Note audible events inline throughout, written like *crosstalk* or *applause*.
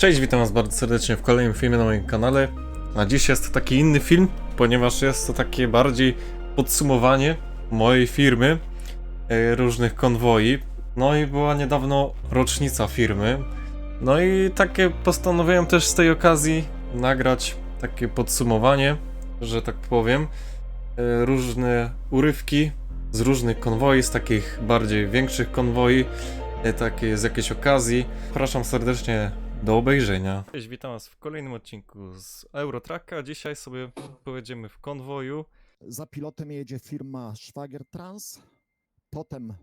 Cześć, witam was bardzo serdecznie w kolejnym filmie na moim kanale. A dziś jest to taki inny film, ponieważ jest to takie bardziej podsumowanie mojej firmy, e, różnych konwoi. No i była niedawno rocznica firmy. No i takie postanowiłem też z tej okazji nagrać takie podsumowanie, że tak powiem, e, różne urywki z różnych konwoi, z takich bardziej większych konwoi, e, takie z jakiejś okazji. Zapraszam serdecznie do obejrzenia. Cześć, witam was w kolejnym odcinku z Eurotracka. Dzisiaj sobie pojedziemy w konwoju. Za pilotem jedzie firma Szwagier Trans, potem y,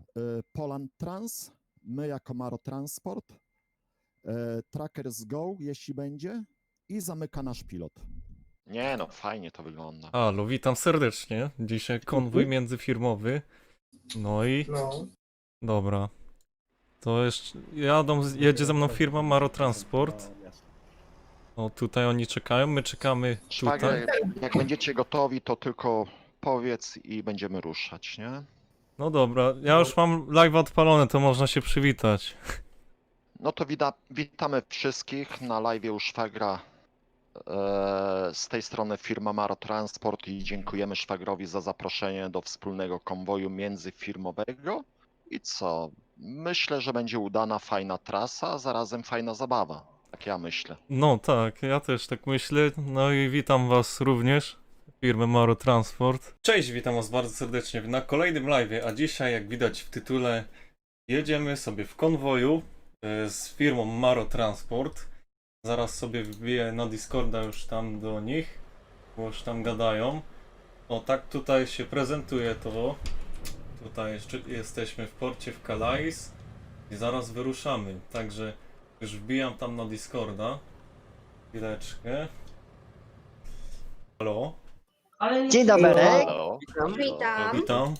Poland Trans, my jako Maro Transport, y, Trackers Go, jeśli będzie, i zamyka nasz pilot. Nie no, fajnie to wygląda. Halo, witam serdecznie. Dzisiaj konwój międzyfirmowy. No i No, dobra. To jeszcze jadą, jedzie ze mną firma Maro Transport. O, tutaj oni czekają, my czekamy tutaj. Szwagier, jak będziecie gotowi, to tylko powiedz i będziemy ruszać, nie? No dobra, ja już mam live odpalone, to można się przywitać. No to wita witamy wszystkich na live u Szwagra. E, z tej strony firma Maro Transport i dziękujemy Szwagrowi za zaproszenie do wspólnego konwoju międzyfirmowego. I co? Myślę, że będzie udana, fajna trasa, a zarazem fajna zabawa. Tak ja myślę. No tak, ja też tak myślę. No i witam was również, firmę Maro Transport. Cześć, witam was bardzo serdecznie na kolejnym live, a dzisiaj jak widać w tytule jedziemy sobie w konwoju e, z firmą Maro Transport. Zaraz sobie wbiję na Discorda już tam do nich, bo już tam gadają. O tak tutaj się prezentuje to. Tutaj jeszcze jesteśmy w porcie w Calais i zaraz wyruszamy. Także już wbijam tam na Discorda. Chwileczkę. Halo, Dzień dobry. Halo, Witam. witam.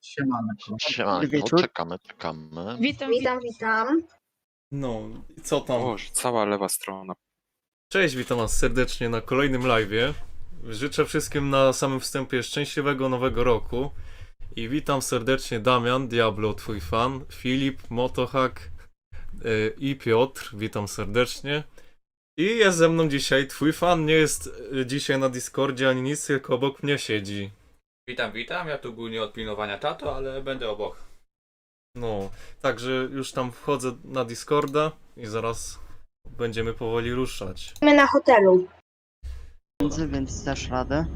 siemanko. siemanko, Wieczór. czekamy, czekamy. Witam, witam, witam. No, i co tam? Cała lewa strona. Cześć, witam was serdecznie na kolejnym live'ie. Życzę wszystkim na samym wstępie szczęśliwego nowego roku. I witam serdecznie Damian, Diablo, twój fan, Filip, Motohak yy, i Piotr. Witam serdecznie. I jest ze mną dzisiaj twój fan, nie jest y, dzisiaj na Discordzie ani nic, tylko obok mnie siedzi. Witam, witam. Ja tu głównie od pilnowania tato, ale będę obok. No, także już tam wchodzę na Discorda i zaraz będziemy powoli ruszać. My na hotelu. Więc dasz radę.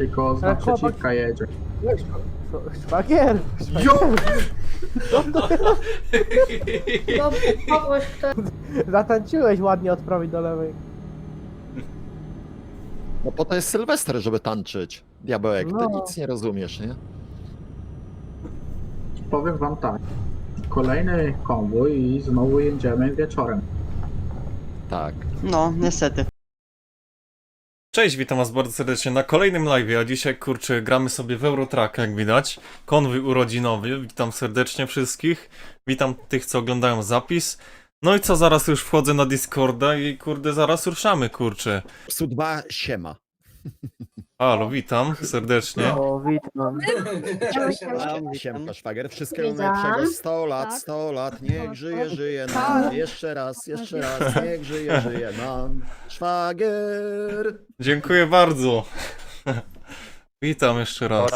Tylko z Ale naprzeciwka jedzie. Szwagier! Jo! *laughs* Bo kogoś, kto... Zatańczyłeś ładnie od prawej do lewej. No po to jest Sylwester, żeby tańczyć. Diabełek, ty No. nic nie rozumiesz, nie? Powiem wam tak. Kolejny konwój i znowu jedziemy wieczorem. Tak. No, niestety. Cześć, witam was bardzo serdecznie na kolejnym live, a dzisiaj kurczę gramy sobie w Eurotrack, jak widać. Konwój urodzinowy, witam serdecznie wszystkich. Witam tych, co oglądają zapis. No i co, zaraz już wchodzę na Discorda i kurde, zaraz ruszamy, kurczę. Psu 2 siema. *laughs* Halo, witam serdecznie. O, witam. Siemka Szwagier, wszystkiego Witam. najlepszego. 100 lat, Tak. 100 lat, niech żyje, żyje nam. Jeszcze raz, jeszcze raz, niech żyje, *laughs* żyje nam. Szwagier. Dziękuję bardzo. Witam jeszcze raz.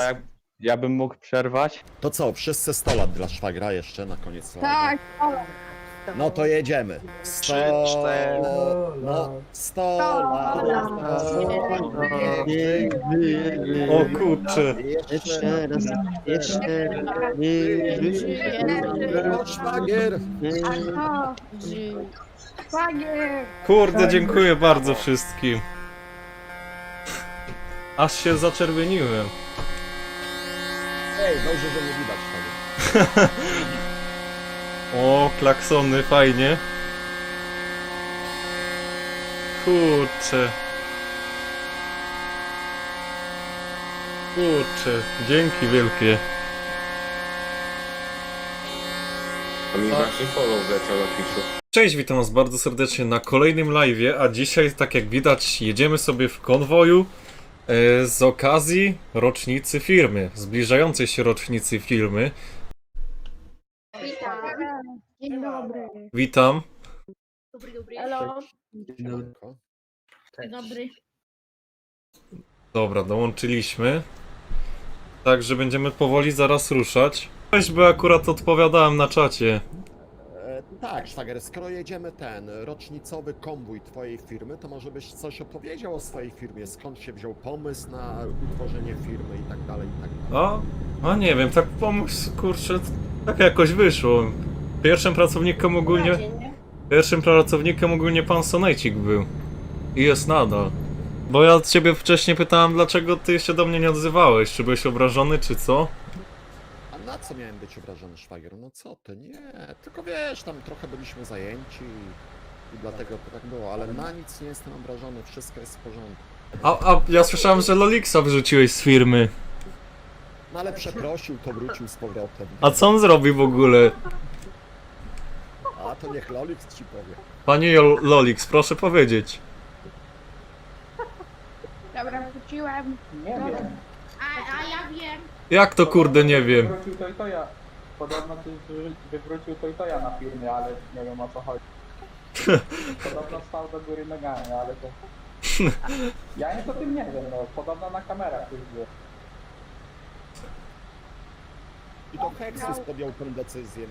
Ja bym mógł przerwać. To co, wszyscy 100 lat dla Szwagra jeszcze na koniec Tak, No to jedziemy. 100 Trzy, cztery. No, 100 lat. O kurczę. Jeszcze raz, jeszcze. Szwagier. Szwagier. Kurde, dziękuję bardzo wszystkim. Aż się zaczerwieniłem. Ej, dobrze, że nie widać Szwagier. *laughs* O, klaksony, fajnie. Kurczę. Kurczę, dzięki wielkie. To mi właśnie follow wleciał do pisu. Cześć, witam was bardzo serdecznie na kolejnym live'ie, a dzisiaj, tak jak widać, jedziemy sobie w konwoju e, z okazji rocznicy firmy, zbliżającej się rocznicy firmy. Witam. Dzień dobry. Witam. Dobry, dobry. Hello. Siemanko. Dzień dobry. Dobra, dołączyliśmy. Także będziemy powoli zaraz ruszać. Weź, bo akurat odpowiadałem na czacie. E, tak, szwagier, skoro jedziemy ten rocznicowy konwój twojej firmy, to może byś coś opowiedział o swojej firmie, skąd się wziął pomysł na utworzenie firmy i tak dalej, i tak dalej. A? A nie wiem, tak pomysł, kurczę, tak jakoś wyszło. Pierwszym pracownikiem ogólnie, pierwszym pracownikiem ogólnie pan Sonejcik był. I jest nadal. Bo ja ciebie wcześniej pytałem, dlaczego ty się do mnie nie odzywałeś, czy byłeś obrażony, czy co? A na co miałem być obrażony, szwagier? No co ty, nie, tylko wiesz, tam trochę byliśmy zajęci i dlatego to tak było, ale na nic nie jestem obrażony, wszystko jest w porządku. A, a ja słyszałem, że Lolixa wyrzuciłeś z firmy. No ale przeprosił, to wrócił z powrotem. A co on zrobił w ogóle? A to niech Lolix ci powie. Panie Jol- Lolix, proszę powiedzieć. Dobra, wróciłem. Nie wiem. A, a ja wiem. Jak to kurde nie wiem? Wywrócił to i to ja. Podobno ty wywrócił to i to ja na firmie, ale nie wiem o co chodzi. Podobno stał do góry nogami, ale to... Ja nic o tym nie wiem, no. Podobno na kamerach już wie. I to Hexus podjął tę decyzję.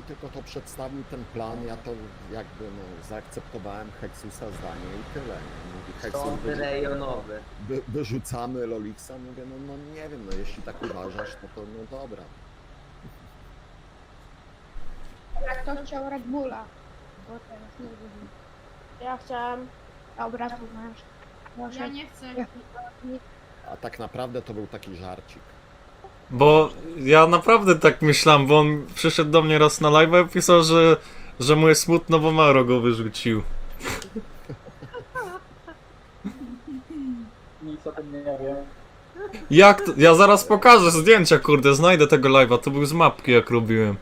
Mi tylko to przedstawił ten plan, ja to jakby no, zaakceptowałem Hexusa zdanie i tyle. nie? Mówi Hexus wy, rejonowy. wy, wyrzucamy Lolixa, mówię no, no nie wiem, no jeśli tak uważasz, no to no dobra. Jak to chciał Red Bulla. Bo teraz nie wiem. Ja chciałem. Dobra, tu masz. Ja nie chcę. A tak naprawdę to był taki żarcik. Bo ja naprawdę tak myślałem, bo on przyszedł do mnie raz na live i pisał, że, że mu jest smutno, bo Maro go wyrzucił. Nic o tym nie wiem. Jak to? Ja zaraz pokażę zdjęcia, kurde, znajdę tego live'a, to był z mapki jak robiłem.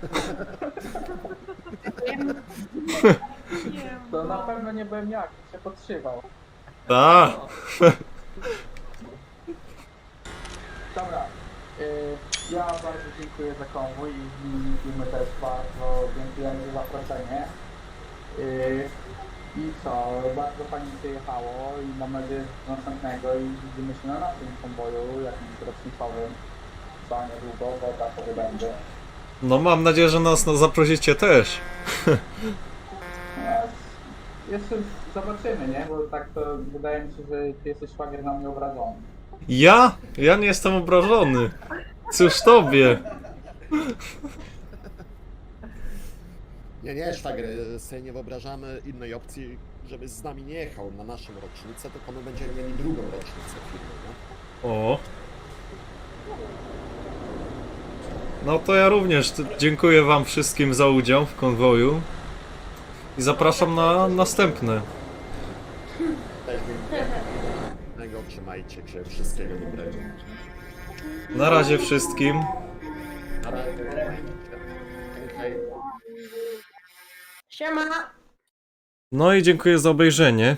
To na pewno nie byłem jak, się podszywał. Tak. *laughs* Ja bardzo dziękuję za konwój i imieniu firmy też bardzo dziękujemy za zaproszenie. Y, I co, bardzo fajnie się jechało i mam nadzieję, do następnego i widzimy się na naszym konwoju, jakimś rocznikowym za niedługo, bo tak sobie będzie. No mam nadzieję, że nas no, zaprosicie też. Jeszcze zobaczymy, nie? Bo tak to wydaje mi się, że ty jesteś szwagier na mnie obrażony. Ja? Ja nie jestem obrażony. Cóż tobie? Nie, nie, szwagier, sobie nie wyobrażamy innej opcji, żeby z nami nie jechał na naszą rocznicę, tylko my będziemy mieli drugą rocznicę firmy, no. O. No to ja również t- dziękuję wam wszystkim za udział w konwoju. I zapraszam na następne. Też dziękuję. Trzymajcie się, wszystkiego dobrego. Na razie wszystkim. Na razie. Hej. Siema. No i dziękuję za obejrzenie.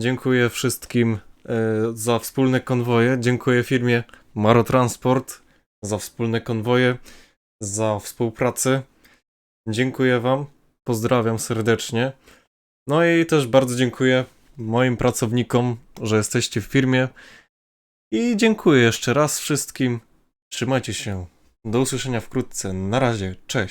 Dziękuję wszystkim e, za wspólne konwoje. Dziękuję firmie Maro Transport za wspólne konwoje, za współpracę. Dziękuję Wam. Pozdrawiam serdecznie. No i też bardzo dziękuję moim pracownikom, że jesteście w firmie. I dziękuję jeszcze raz wszystkim. Trzymajcie się. Do usłyszenia wkrótce. Na razie. Cześć.